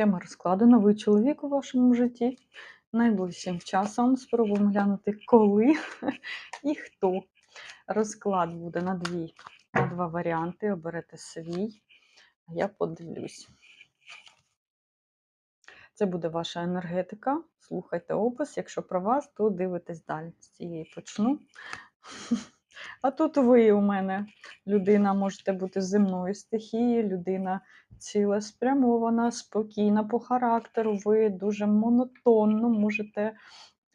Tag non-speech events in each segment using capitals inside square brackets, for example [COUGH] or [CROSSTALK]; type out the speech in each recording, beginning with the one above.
Тема розкладу новий чоловік у вашому житті. Найближчим часом спробуємо глянути, коли [LAUGHS] і хто. Розклад буде на, дві, на два варіанти. Оберете свій, а я подивлюсь. Це буде ваша енергетика. Слухайте опис. Якщо про вас, то дивитесь далі. З цієї почну. [LAUGHS] А тут ви у мене людина можете бути земної стихії, людина цілеспрямована, спокійна по характеру. Ви дуже монотонно можете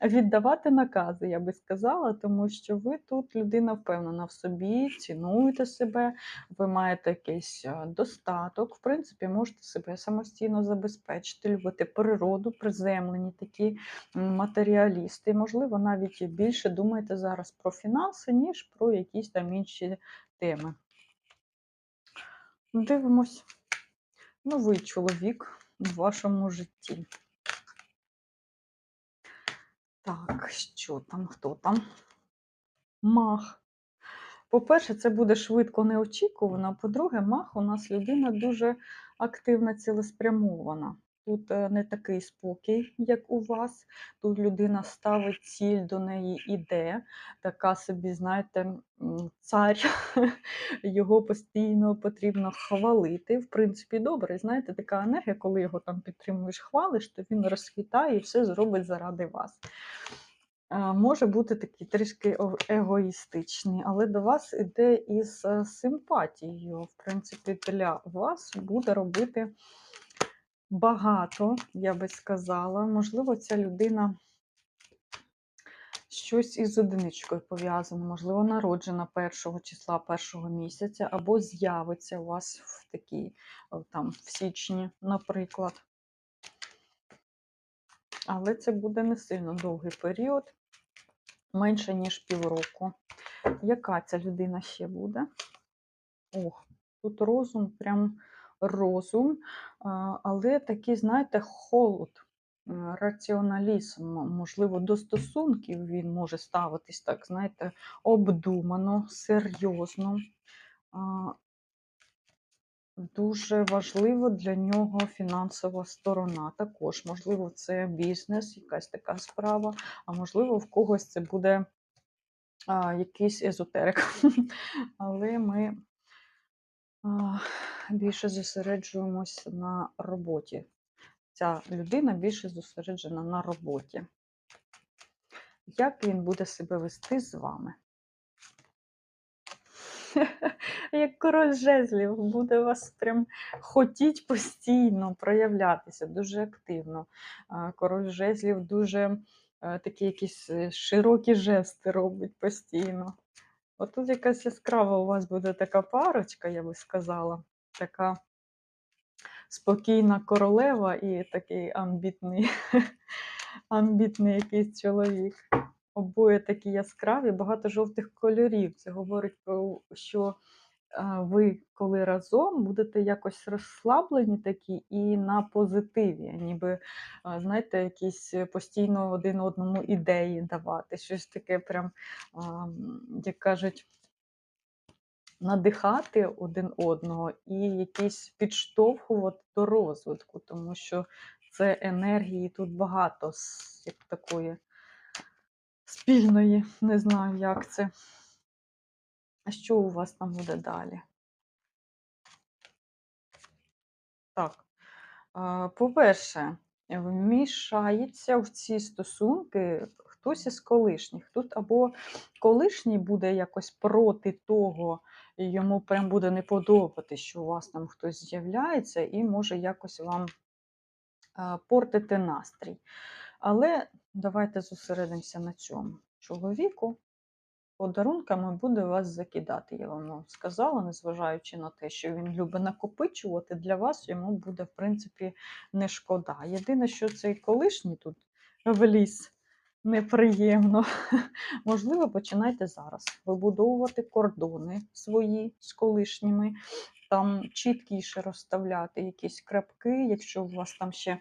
віддавати накази, я би сказала, тому що ви тут людина впевнена в собі, цінуєте себе, ви маєте якийсь достаток. В принципі, можете себе самостійно забезпечити, любите природу, приземлені такі матеріалісти. Можливо, навіть більше думаєте зараз про фінанси, ніж про якісь там інші теми. Дивимось. Новий чоловік в вашому житті. Так, що там, хто там? Мах. По-перше, це буде швидко неочікувано. По-друге, мах у нас людина дуже активна, цілеспрямована. Тут е, не такий спокій, як у вас. Тут людина ставить ціль, до неї іде. Така собі, знаєте, цар. [LAUGHS] Його постійно потрібно хвалити. В принципі, добре. Знаєте, така енергія, коли його там підтримуєш, хвалиш, то він розквітає і все зробить заради вас. Е, Може бути такий трішки егоїстичний, але до вас іде із е, симпатією. В принципі, для вас буде робити багато, я би сказала. Можливо, ця людина щось із одиничкою пов'язана, можливо, народжена першого числа першого місяця, або з'явиться у вас в такій, там, в січні, наприклад. Але це буде не сильно довгий період, менше ніж півроку. Яка ця людина ще буде? Ох, тут розум, прям розум, але такий, знаєте, холод, е, раціоналізм, можливо, до стосунків він може ставитись так, знаєте, обдумано, серйозно. Дуже важливо для нього фінансова сторона. Також, можливо, це бізнес, якась така справа, а можливо, в когось це буде а, якийсь езотерик. [LAUGHS] Але ми більше зосереджуємось на роботі. Ця людина більше зосереджена на роботі. Як він буде себе вести з вами? [LAUGHS] Як король жезлів, буде вас прям хотіть постійно проявлятися, дуже активно. Король жезлів дуже е, такі якісь е, широкі жести робить постійно. Отут якась яскрава у вас буде така парочка, я би сказала, така спокійна королева і такий амбітний, [LAUGHS] амбітний якийсь чоловік. Обоє такі яскраві, багато жовтих кольорів. Це говорить про що ви, коли разом, будете якось розслаблені такі і на позитиві, ніби, знаєте, якісь постійно один одному ідеї давати, щось таке, прям, як кажуть, надихати один одного і якісь підштовхувати до розвитку, тому що це енергії тут багато, як такої спільної, не знаю, як це. А що у вас там буде далі? Так. По-перше, вмішається в ці стосунки хтось із колишніх. Тут або колишній буде якось проти того, йому прям буде не подобати, що у вас там хтось з'являється, і може якось вам портити настрій. Але давайте зосередимося на цьому. Чоловіку подарунками буде вас закидати, я вам сказала, незважаючи на те, що він любить накопичувати, для вас йому буде, в принципі, не шкода. Єдине, що цей колишній тут вліз неприємно. [LAUGHS] Можливо, починайте зараз вибудовувати кордони свої з колишніми, там чіткіше розставляти якісь крапки, якщо у вас там ще е,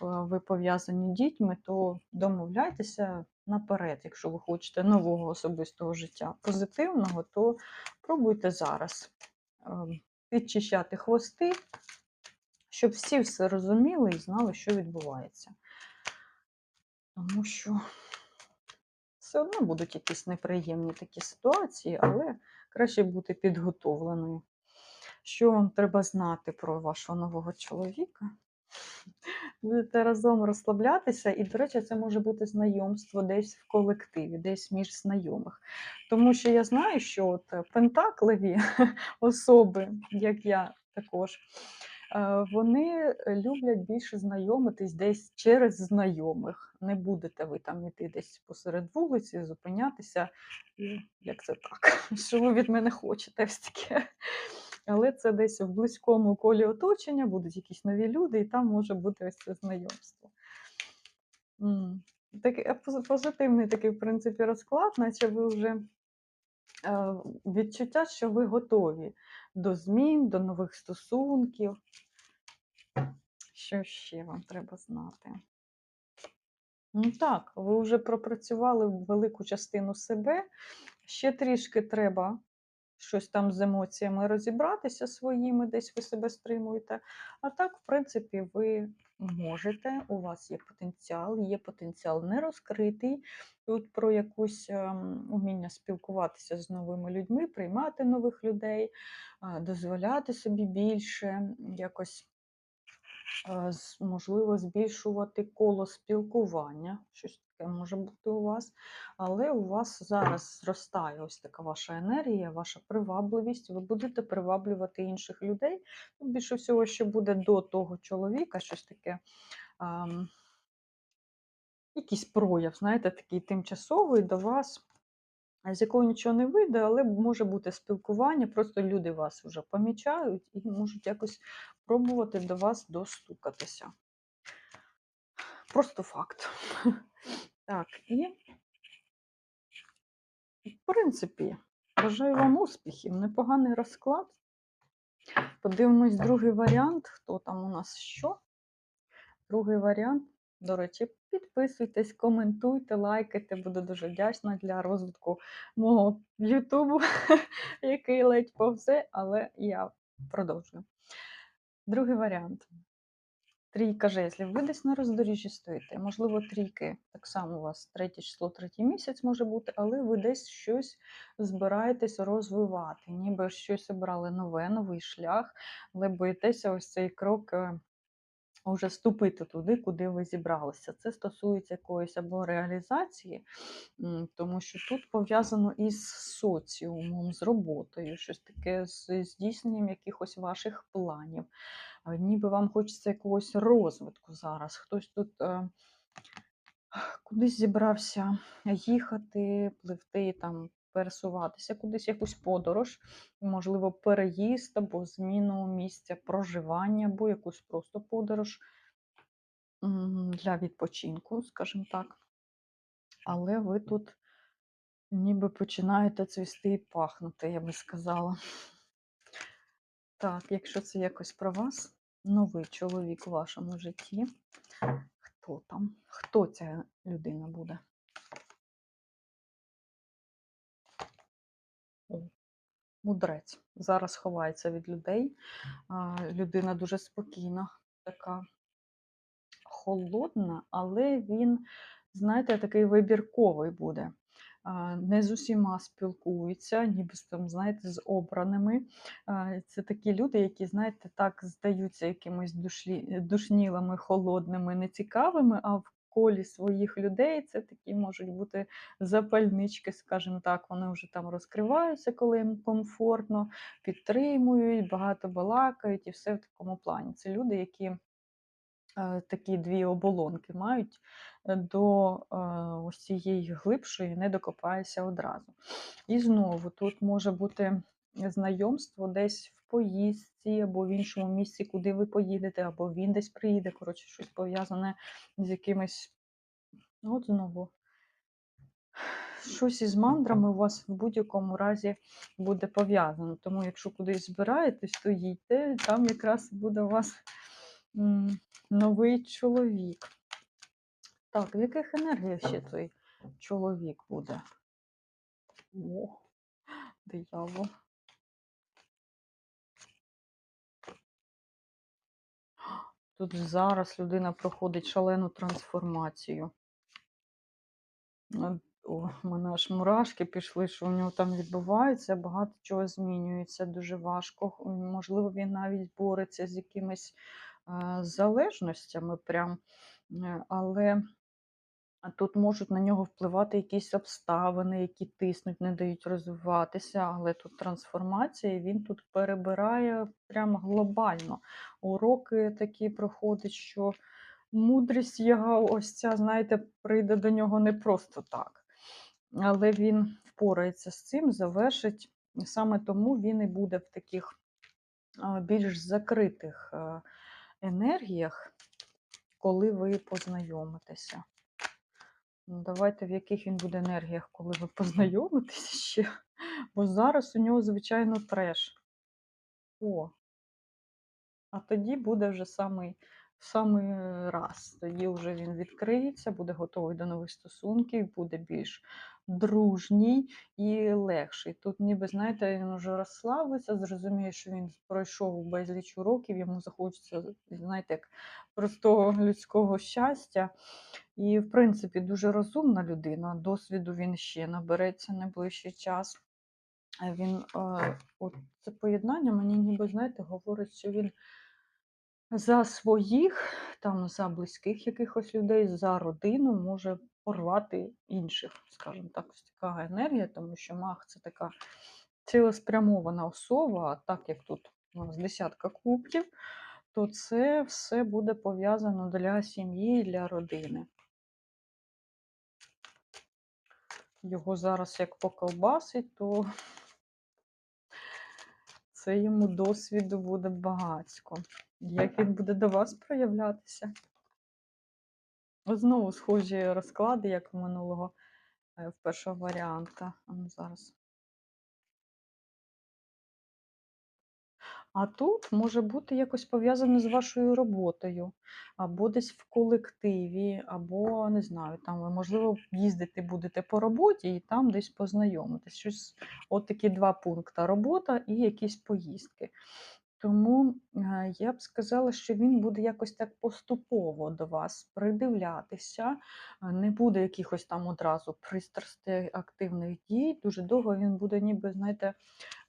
ви пов'язані дітьми, то домовляйтеся наперед, якщо ви хочете нового особистого життя позитивного, то пробуйте зараз ем, підчищати хвости, щоб всі все розуміли і знали, що відбувається. Тому що все одно будуть якісь неприємні такі ситуації, але краще бути підготовленою. Що вам треба знати про вашого нового чоловіка? Будете разом розслаблятися, і, до речі, це може бути знайомство десь в колективі, десь між знайомих. Тому що я знаю, що от е, пентакливі [LAUGHS] особи, як я також, е, вони люблять більше знайомитись десь через знайомих. Не будете ви там іти десь посеред вулиці, зупинятися. Як це так? [LAUGHS] Що ви від мене хочете? Ось таке. Але це десь в близькому колі оточення, будуть якісь нові люди, і там може бути ось це знайомство. Такий е, позитивний такий, в принципі, розклад, наче ви вже е, відчуття, що ви готові до змін, до нових стосунків. Що ще вам треба знати? Ну так, ви вже пропрацювали велику частину себе. Ще трішки треба щось там з емоціями розібратися своїми, десь ви себе стримуєте. А так, в принципі, ви можете, у вас є потенціал, є потенціал не розкритий. Тут про якусь ем, уміння спілкуватися з новими людьми, приймати нових людей, дозволяти собі більше, якось можливо, збільшувати коло спілкування. Щось таке може бути у вас. Але у вас зараз зростає ось така ваша енергія, ваша привабливість. Ви будете приваблювати інших людей. Ну, Більше всього, що буде до того чоловіка, щось таке. Якийсь прояв, знаєте, такий тимчасовий до вас, з якого нічого не вийде, але може бути спілкування, просто люди вас вже помічають і можуть якось пробувати до вас достукатися. Просто факт. [LAUGHS] Так, і, в принципі, бажаю вам успіхів, непоганий розклад. Подивимось другий варіант. Хто там у нас що? Другий варіант. До речі, підписуйтесь, коментуйте, лайкайте. Буду дуже вдячна для розвитку мого Ютубу, [LAUGHS] який ледь повзе, але я продовжую. Другий варіант. Трійка жезлів. Ви десь на роздоріжжі стоїте. Можливо, трійки. Так само у вас третє число, третій місяць може бути, але ви десь щось збираєтесь розвивати. Ніби щось обрали нове, новий шлях, але боїтеся ось цей крок е, уже ступити туди, куди ви зібралися. Це стосується якоїсь або реалізації, тому що тут пов'язано із соціумом, з роботою, щось таке з здійсненням якихось ваших планів. Ніби вам хочеться якогось розвитку зараз. Хтось тут е, кудись зібрався їхати, пливти, там, пересуватися, кудись якусь подорож, можливо, переїзд або зміну місця проживання, або якусь просто подорож для відпочинку, скажімо так. Але ви тут ніби починаєте цвісти і пахнути, я би сказала. Так, якщо це якось про вас, новий чоловік у вашому житті, хто там? Хто ця людина буде? Мудрець. Зараз ховається від людей. Людина дуже спокійна, така холодна, але він, знаєте, такий вибірковий буде. Не з усіма спілкується, ніби там, знаєте, з обраними. Це такі люди, які, знаєте, так здаються якимось душлі, душнілими, холодними, нецікавими, а в колі своїх людей це такі можуть бути запальнички, скажімо так, вони вже там розкриваються, коли їм комфортно, підтримують, багато балакають і все в такому плані. Це люди, які е, такі дві оболонки мають е, до е, ось цієї глибшої, не докопаєшся одразу. І знову тут може бути знайомство десь поїздці або в іншому місці, куди ви поїдете, або він десь приїде. Коротше, щось пов'язане з якимось. От знову. Щось із мандрами у вас в будь-якому разі буде пов'язано. Тому, якщо кудись збираєтесь, то їдьте, там якраз буде у вас новий чоловік. Так, в яких енергіях ще цей чоловік буде? О, диявол. Тут зараз людина проходить шалену трансформацію. У мене аж мурашки пішли, що у нього там відбувається, багато чого змінюється, дуже важко. Можливо, він навіть бореться з якимись е, залежностями, прям, Е, але а тут можуть на нього впливати якісь обставини, які тиснуть, не дають розвиватися, але тут трансформація, і він тут перебирає прямо глобально. Уроки такі проходять, що мудрість його, ось ця, знаєте, прийде до нього не просто так. Але він впорається з цим, завершить. Саме тому він і буде в таких більш закритих е, енергіях, коли ви познайомитеся. Ну, давайте в яких він буде енергіях, коли ви [LAUGHS] познайомитеся ще. Бо зараз у нього, звичайно, треш. О, а тоді буде вже самий, самий раз. Тоді вже він відкриється, буде готовий до нових стосунків, буде більш дружній і легший. Тут, ніби, знаєте, він вже розслабиться, зрозуміє, що він пройшов безліч уроків, йому захочеться, знаєте, як простого людського щастя. І, в принципі, дуже розумна людина. Досвіду він ще набереться найближчий час. Він, е, от це поєднання мені ніби, знаєте, говорить, що він за своїх, там, за близьких якихось людей, за родину може порвати інших, скажімо так, така енергія, тому що маг це така цілеспрямована особа, а так як тут у нас десятка кубків, то це все буде пов'язано для сім'ї і для родини. Його зараз як поколбасить, то це йому досвіду буде багатько. Як він буде до вас проявлятися? Знову схожі розклади, як у минулого е, в першого варіанта. Ну зараз. А тут може бути якось пов'язано з вашою роботою, або десь в колективі, або не знаю, там ви, можливо, їздити будете по роботі і там десь познайомитись. Щось, от такі два пункти: робота і якісь поїздки. Тому е, я б сказала, що він буде якось так поступово до вас придивлятися, е, не буде якихось там одразу пристрастей активних дій. Дуже довго він буде, ніби, знаєте,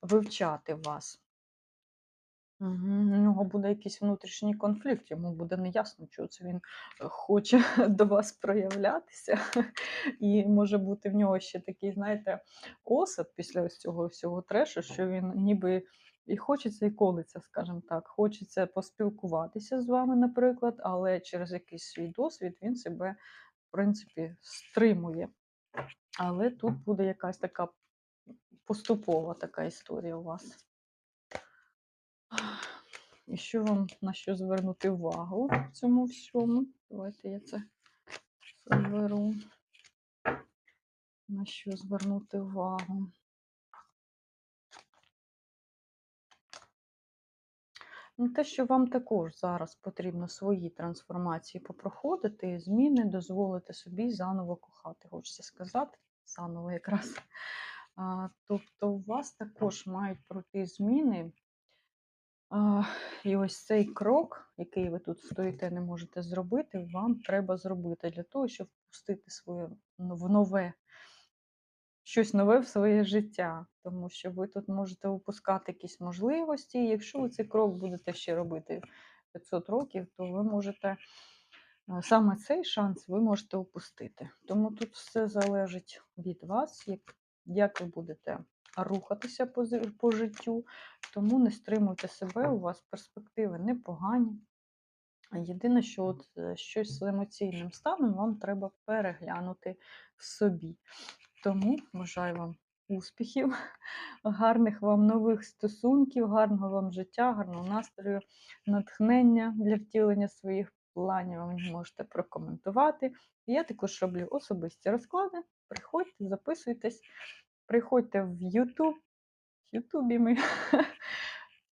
вивчати вас. Мгм. У нього буде якийсь внутрішній конфлікт, йому буде неясно, чого це він е, хоче [LAUGHS] до вас проявлятися. І може бути в нього ще такий, знаєте, осад після ось цього всього трешу, що він ніби і хочеться, і колиться, скажімо так. Хочеться поспілкуватися з вами, наприклад, але через якийсь свій досвід він себе, в принципі, стримує. Але тут буде якась така поступова така історія у вас. І що вам на що звернути увагу в цьому всьому? Давайте я це заберу. На що звернути увагу? Те, що вам також зараз потрібно свої трансформації попроходити, зміни, дозволити собі заново кохати, хочеться сказати, заново якраз. А, тобто, у вас також мають пройти зміни. А, і ось цей крок, який ви тут стоїте, не можете зробити, вам треба зробити для того, щоб впустити своє ну, в нове, щось нове в своє життя. Тому що ви тут можете випускати якісь можливості. І якщо ви цей крок будете ще робити 500 років, то ви можете саме цей шанс ви можете упустити. Тому тут все залежить від вас, як, як ви будете рухатися по, по життю. Тому не стримуйте себе, у вас перспективи непогані. Єдине, що от е, щось з емоційним станом вам треба переглянути в собі. Тому бажаю вам успіхів, гарних вам нових стосунків, гарного вам життя, гарного настрою, натхнення для втілення своїх планів. Ви можете прокоментувати. Я також роблю особисті розклади. Приходьте, записуйтесь, приходьте в YouTube. В Ютубі ми в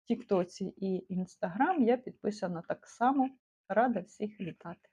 Тіктоці і Інстаграм я підписана так само. Рада всіх вітати.